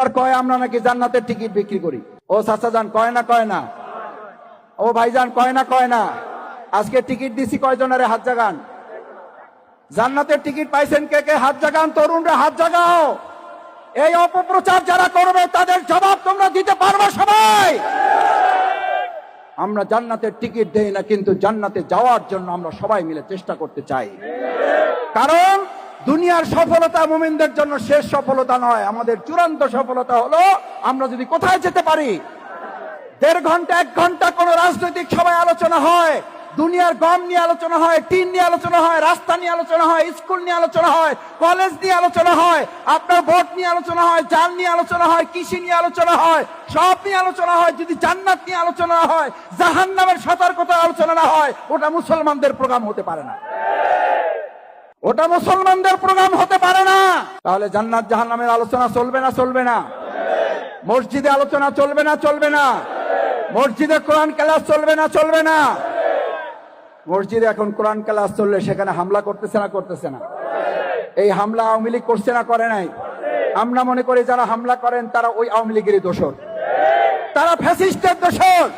আর কয়, আমরা নাকি জান্নাতের টিকিট বিক্রি করি? ও কয় না কয় না? ও কয় না কয় না? আজকে টিকিট দিছি কয়জনের হাত জাগান? জান্নাতের টিকিট পাইছেন কে কে? হাত জাগান, তরুণরা, হাত জাগাও। এই অপপ্রচার যারা করবে, তাদের জবাব তোমরা দিতে পারবে সবাই। আমরা জান্নাতের টিকিট দেই না, কিন্তু জান্নাতে যাওয়ার জন্য আমরা সবাই মিলে চেষ্টা করতে চাই। কারণ দুনিয়ার সফলতা মুমিনদের জন্য শেষ সফলতা নয় আমাদের চূড়ান্ত সফলতা হলো আমরা যদি কোথায় যেতে পারি দেড় ঘণ্টা এক ঘণ্টা কোন রাজনৈতিক সভায় আলোচনা হয় দুনিয়ার গম নিয়ে আলোচনা হয় টিন নিয়ে আলোচনা হয় রাস্তা নিয়ে আলোচনা হয় স্কুল নিয়ে আলোচনা হয় কলেজ নিয়ে আলোচনা হয় আপনার ভোট নিয়ে আলোচনা হয় জাল নিয়ে আলোচনা হয় কৃষি নিয়ে আলোচনা হয় সব নিয়ে আলোচনা হয় যদি জান্নাত নিয়ে আলোচনা হয় জাহান নামের সতর্কতা আলোচনা না হয় ওটা মুসলমানদের প্রোগ্রাম হতে পারে না ওটা মুসলমানদের প্রোগ্রাম হতে পারে না। তাহলে জান্নাত জাহান নামের আলোচনা চলবে না চলবে না? মসজিদে আলোচনা চলবে না চলবে না? মসজিদে কোরআন ক্লাস চলবে না চলবে না? মসজিদে এখন কোরআন ক্লাস চললে সেখানে হামলা করতেছে না করতেছে না? এই হামলা আওয়ামী লীগ করছে না, করে নাই? আমরা মনে করি যারা হামলা করেন, তারা ওই আওয়ামী লীগেরই দোষর। তারা ফ্যাসিস্টের দোষর।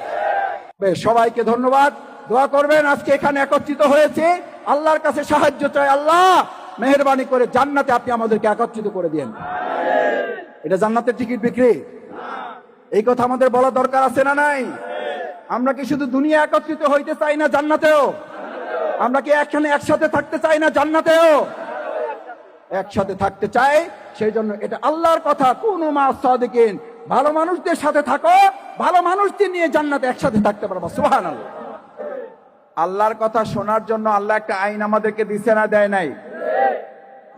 বেশ সবাইকে ধন্যবাদ। দোয়া করবেন, আজকে এখানে একত্রিত হয়েছে। আল্লাহর কাছে সাহায্য চাই, আল্লাহ! মেহরবানি করে জান্নাতে আপনি আমাদেরকে একত্রিত করে দিন এটা জান্নাতের টিকিট বিক্রি। এই কথা আমাদের বলা দরকার আছে না নাই? আমরা কি শুধু দুনিয়া একত্রিত হইতে চাই না জান্নাতেও? আমরা কি একখানে একসাথে থাকতে চাই না জান্নাতেও? একসাথে থাকতে চাই সেই জন্য এটা আল্লাহর কথা। কোন মা সাদিকিন। ভালো মানুষদের সাথে থাকো, ভালো মানুষদের নিয়ে জান্নাতে একসাথে থাকতে পারব সুহান আল্লাহ আল্লাহর কথা শোনার জন্য আল্লাহ একটা আইন আমাদেরকে দিছে না, দেয় নাই।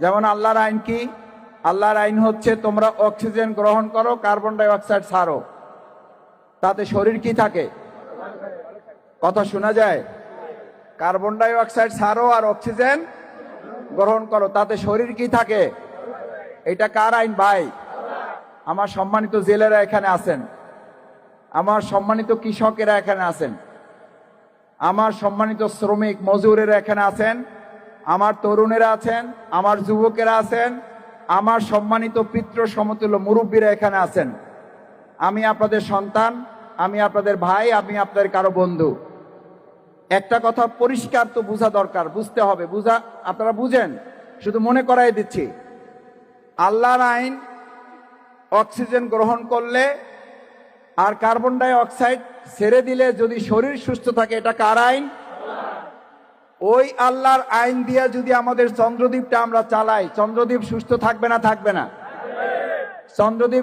যেমন আল্লাহর আইন কি? আল্লাহর আইন হচ্ছে তোমরা অক্সিজেন গ্রহণ করো, কার্বন ডাই অক্সাইড ছাড়ো। তাতে শরীর কি থাকে? কথা শোনা যায়? কার্বন ডাই অক্সাইড ছাড়ো আর অক্সিজেন গ্রহণ করো, তাতে শরীর কি থাকে? এটা কার আইন ভাই? আমার সম্মানিত জেলেরা এখানে আছেন। আমার সম্মানিত কৃষকেরা এখানে আছেন। আমার সম্মানিত শ্রমিক মজুরেরা এখানে আছেন, আমার তরুণেরা আছেন, আমার যুবকেরা আছেন, আমার সম্মানিত পিতৃ সমতুল্য মুরব্বীরা এখানে আছেন। আমি আপনাদের সন্তান, আমি আপনাদের ভাই, আমি আপনাদের কারও বন্ধু। একটা কথা পরিষ্কার তো বোঝা দরকার, বুঝতে হবে। বুঝা, আপনারা বুঝেন? শুধু মনে করাই দিচ্ছি। আল্লাহর আইন, অক্সিজেন গ্রহণ করলে আর কার্বন ডাই অক্সাইড ছেড়ে দিলে যদি শরীর সুস্থ থাকে, এটা কার আইন? ওই আল্লাহর আইন দিয়ে যদি আমাদের চন্দ্রদ্বীপটা আমরা চালাই, চন্দ্রদ্বীপ সুস্থ থাকবে না থাকবে না। চন্দ্রদ্বীপ